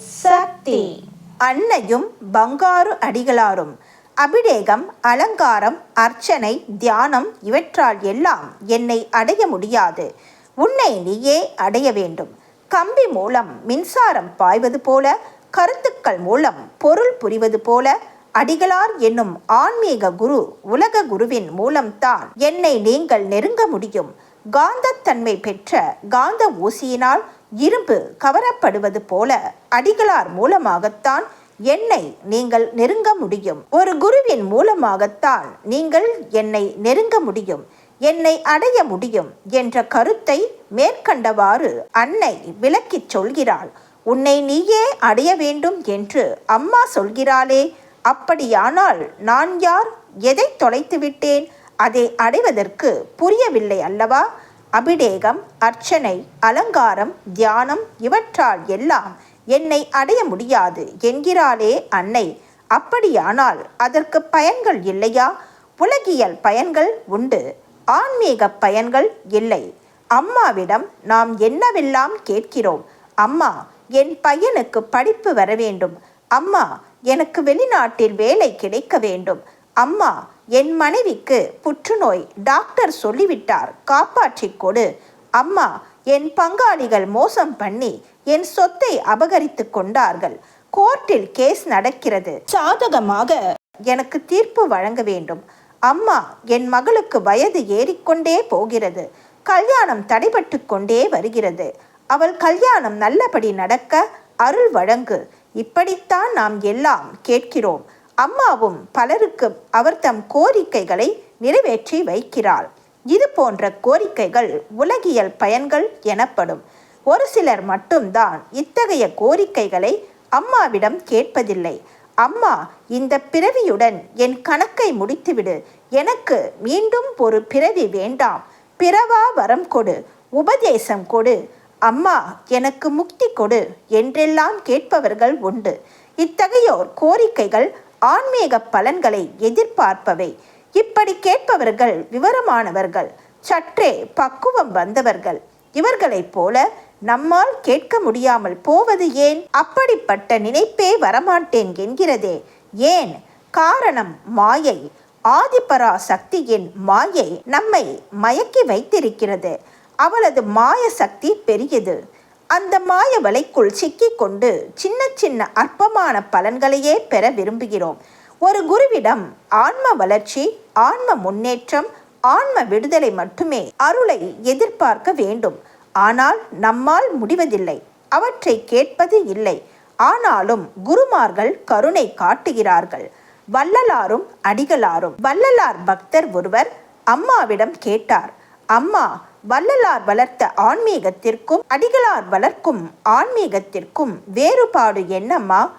சக்தி. அன்னையும் பங்காரு அடிகளாரும். அபிடேகம் அலங்காரம் அர்ச்சனை தியானம் இவற்றால் எல்லாம் என்னை அடைய முடியாது. உன்னை நீயே அடைய வேண்டும். கம்பி மூலம் மின்சாரம் பாய்வது போல கருத்துக்கள் மூலம் பொருள் புரிவது போல அடிகளார் என்னும் ஆன்மீக குரு உலக குருவின் மூலம்தான் என்னை நீங்கள் நெருங்க முடியும். காந்தத்தன்மை பெற்ற காந்த ஊசியினால் இரும்பு கவரப்படுவது போல அடிகளார் மூலமாகத்தான் என்னை நீங்கள் நெருங்க முடியும். ஒரு குருவின் மூலமாகத்தான் நீங்கள் என்னை நெருங்க முடியும். என்னை அடைய முடியும் என்ற கருத்தை மேற்கண்டவாறு அன்னை விளக்கிச் சொல்கிறாள். உன்னை நீயே அடைய வேண்டும் என்று அம்மா சொல்கிறாளே அப்படியானால் நான் யார்? எதை தொலைத்து விட்டேன் அதை அடைவதற்கு புரியவில்லை அல்லவா? அபிடேகம் அர்ச்சனை அலங்காரம் தியானம் இவற்றால் எல்லாம் என்னை அடைய முடியாது என்கிறாளே அன்னை. அப்படியானால் அதற்கு பயன்கள் இல்லையா? உலகியல் பயன்கள் உண்டு. ஆன்மீக பயன்கள் இல்லை. அம்மாவிடம் நாம் என்னவெல்லாம் கேட்கிறோம்? அம்மா என் பையனுக்கு படிப்பு வர வேண்டும். அம்மா எனக்கு வெளிநாட்டில் வேலை கிடைக்க வேண்டும். அம்மா என் மனைவிக்கு புற்றுநோய் டாக்டர் சொல்லிவிட்டார். காப்பாற்றிக் கொடு. அம்மா என் பங்காளிகள் மோசம் பண்ணி என் சொத்தை அபகரித்து கொண்டார்கள். கோர்ட்டில் கேஸ் நடக்கிறது. சாதகமாக எனக்கு தீர்ப்பு வழங்க வேண்டும். அம்மா என் மகளுக்கு வயது ஏறிக்கொண்டே போகிறது. கல்யாணம் தடைபட்டு கொண்டே வருகிறது. அவள் கல்யாணம் நல்லபடி நடக்க அருள் வழங்கு. இப்படித்தான் நாம் எல்லாம் கேட்கிறோம். அம்மாவும் பலருக்கு அவர் தம் கோரிக்கைகளை நிறைவேற்றி வைக்கிறாள். இது போன்ற கோரிக்கைகள் உலகியல் பயன்கள் எனப்படும். ஒரு சிலர் மட்டும்தான் இத்தகைய கோரிக்கைகளை அம்மாவிடம் கேட்பதில்லை. அம்மா இந்த பிறவியுடன் என் கணக்கை முடித்துவிடு. எனக்கு மீண்டும் ஒரு பிறவி வேண்டாம். பிறவா வரம் கொடு. உபதேசம் கொடு. அம்மா எனக்கு முக்தி கொடு என்றெல்லாம் கேட்பவர்கள் உண்டு. இத்தகையோர் கோரிக்கைகள் ஆன்மீக பலன்களை எதிர்பார்ப்பவை. இப்படி கேட்பவர்கள் விவரமானவர்கள். சற்றே பக்குவம் வந்தவர்கள். இவர்களைப் போல நம்மால் கேட்க முடியாமல் போவது ஏன்? அப்படிப்பட்ட நினைப்பே வரமாட்டேன் என்கிறதே. ஏன்? காரணம் மாயை. ஆதிபரா சக்தியின் மாயை நம்மை மயக்கி வைத்திருக்கிறது. அவளது மாய சக்தி பெரியது. அந்த மாய வலைக்குள் சிக்கிக்கொண்டு சின்ன சின்ன அற்பமான பலன்களையே பெற விரும்புகிறோம். ஒரு குருவிடம் ஆன்ம வளர்ச்சி ஆன்ம முன்னேற்றம் ஆன்ம விடுதலை மட்டுமே அருளை எதிர்பார்க்க வேண்டும். ஆனால் நம்மால் முடிவதில்லை. அவற்றை கேட்பது இல்லை. ஆனாலும் குருமார்கள் கருணை காட்டுகிறார்கள். வள்ளலாரும் அடிகளாரும். வள்ளலார் பக்தர் ஒருவர் அம்மாவிடம் கேட்டார். அம்மா வள்ளலார் வளர்த்த ஆன்மீகத்திற்கும் அடிகளார் வளர்க்கும் ஆன்மீகத்திற்கும் வேறுபாடு என்னம்மா?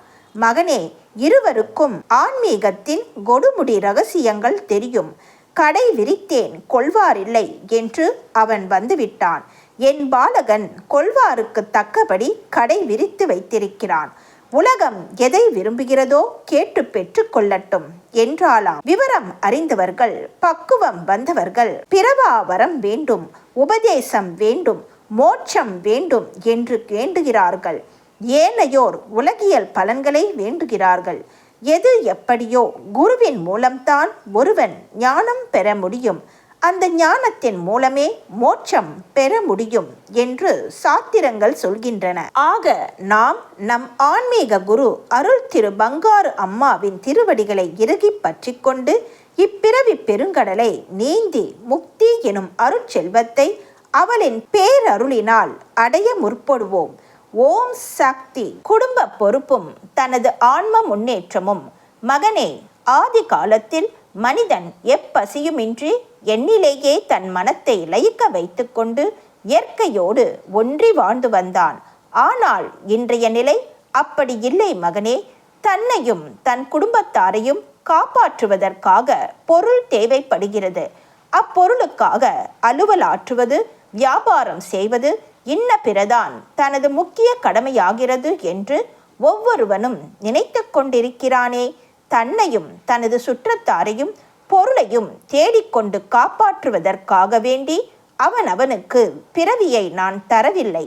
மகனே இருவருக்கும் ஆன்மீகத்தின் கொடுமுடி ரகசியங்கள் தெரியும். கடை விரித்தேன் கொள்வாரில்லை என்று அவன் வந்துவிட்டான். என் பாலகன் கொள்வாருக்கு தக்கபடி கடை விரித்து வைத்திருக்கிறான். உலகம் எதை விரும்புகிறதோ கேட்டு பெற்று கொள்ளட்டும் என்றாலாம். விவரம் அறிந்தவர்கள் பக்குவம் வந்தவர்கள் பிறவாவரம் வேண்டும் உபதேசம் வேண்டும் மோட்சம் வேண்டும் என்று வேண்டுகிறார்கள். ஏனையோர் உலகியல் பலன்களை வேண்டுகிறார்கள். எது எப்படியோ குருவின் மூலம்தான் ஒருவன் ஞானம் பெற முடியும். அந்த ஞானத்தின் மூலமே மோட்சம் பெற முடியும் என்று சாத்திரங்கள் சொல்கின்றன. ஆக நாம் நம் ஆன்மீக குரு அருள் திரு பங்காரு அம்மாவின் திருவடிகளை இறுகி பற்றி கொண்டு இப்பிறவி பெருங்கடலை நீந்தி முக்தி எனும் அருட்செல்வத்தை அவளின் பேரருளினால் அடைய முற்படுவோம். ஓம் சக்தி. குடும்ப பொறுப்பும் தனது ஆன்ம முன்னேற்றமும் மகனே ஆதி காலத்தில் மனிதன் எப்பசியுமின்றி எண்ணிலேயே தன் மனத்தை லயிக்க வைத்துக்கொண்டு இயற்கையோடு ஒன்றி வாழ்ந்து வந்தான். ஆனால் இன்றைய நிலை அப்படி இல்லை மகனே. தன்னையும் தன் குடும்பத்தாரையும் காப்பாற்றுவதற்காக பொருள் தேவைப்படுகிறது. அப்பொருளுக்காக அலுவலாற்றுவது வியாபாரம் செய்வது இன்ன பிறதான் தனது முக்கிய கடமையாகிறது என்று ஒவ்வொருவனும் நினைத்து கொண்டிருக்கிறானே. தன்னையும் தனது சுற்றத்தாரையும் பொருளையும் தேடிக்கொண்டு காப்பாற்றுவதற்காக வேண்டி அவன் அவனுக்கு பிறவியை நான் தரவில்லை.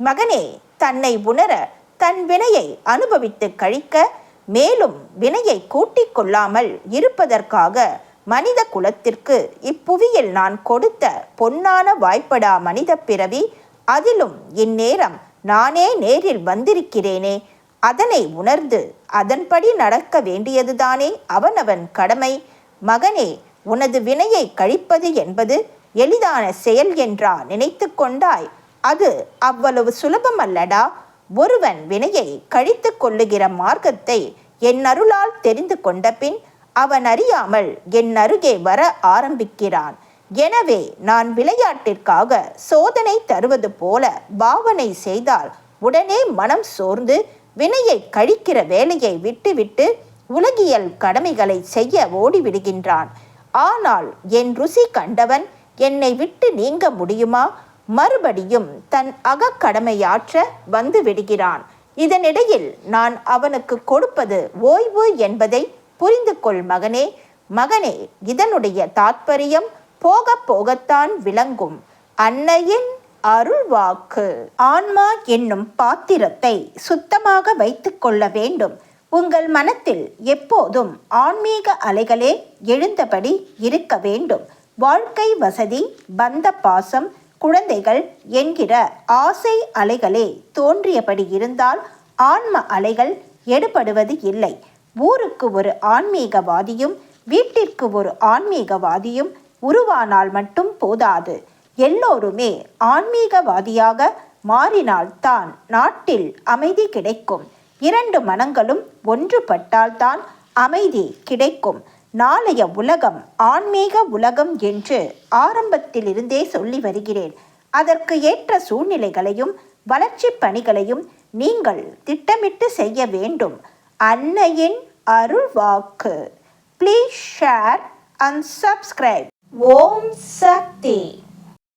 மகனே தன்னை உணர தன் வினையை அனுபவித்து கழிக்க மேலும் வினையை கூட்டிக் கொள்ளாமல் இருப்பதற்காக மனித குலத்திற்கு இப்புவியில் நான் கொடுத்த பொன்னான வாய்ப்படா மனித பிறவி அதிலும் இந்நேரம் நானே நேரில் வந்திருக்கிறேனே. அதனை உணர்ந்து அதன்படி நடக்க வேண்டியதுதானே அவனவன் கடமை. மகனே உனது வினையை கழிப்பது என்பது எளிதான செயல் என்றா நினைத்து கொண்டாய். அது அவ்வளவு சுலபமல்லடா. ஒருவன் வினையை கழித்து கொள்ளுகிற மார்க்கத்தை என் அருளால் தெரிந்து கொண்ட பின் அவன் அறியாமல் என் அருகே வர ஆரம்பிக்கிறான். எனவே நான் விளையாட்டிற்காக சோதனை தருவது போல பாவனை செய்தால் உடனே மனம் சோர்ந்து வினையை கழிக்கிற வேலையை விட்டுவிட்டு உலகியல் கடமைகளை செய்ய ஓடிவிடுகின்றான். ஆனால் என் ருசி கண்டவன் என்னை விட்டு நீங்க முடியுமா? மறுபடியும் தன் அகக்கடமையாற்ற வந்து விடுகிறான் இதனிடையில் நான் அவனுக்கு கொடுப்பது ஓய்வு என்பதை புரிந்து கொள் மகனே. மகனே இதனுடைய தாத்பரியம் போக போகத்தான் விளங்கும். அன்னையின் அருள்வாக்கு. ஆன்மா என்னும் பாத்திரத்தை சுத்தமாக வைத்துக்கொள்ள வேண்டும். உங்கள் மனத்தில் எப்போதும் ஆன்மீக அலைகளே எழுந்தபடி இருக்க வேண்டும். வாழ்க்கை வசதி பந்த பாசம் குழந்தைகள் என்கிற ஆசை அலைகளே தோன்றியபடி இருந்தால் ஆன்ம அலைகள் எடுபடுவது இல்லை. ஊருக்கு ஒரு ஆன்மீகவாதியும் வீட்டிற்கு ஒரு ஆன்மீகவாதியும் உருவானால் மட்டும் போதாது. எல்லோருமே ஆன்மீகவாதியாக மாறினால்தான் நாட்டில் அமைதி கிடைக்கும். இரண்டு மனங்களும் ஒன்றுபட்டால்தான் அமைதி கிடைக்கும். நாளைய உலகம் ஆன்மீக உலகம் என்று ஆரம்பத்திலிருந்தே சொல்லி வருகிறேன். அதற்கு ஏற்ற சூழ்நிலைகளையும் வளர்ச்சி பணிகளையும் நீங்கள் திட்டமிட்டு செய்ய வேண்டும். அன்னையின் அருள்வாக்கு. Please share and subscribe Om Shakti.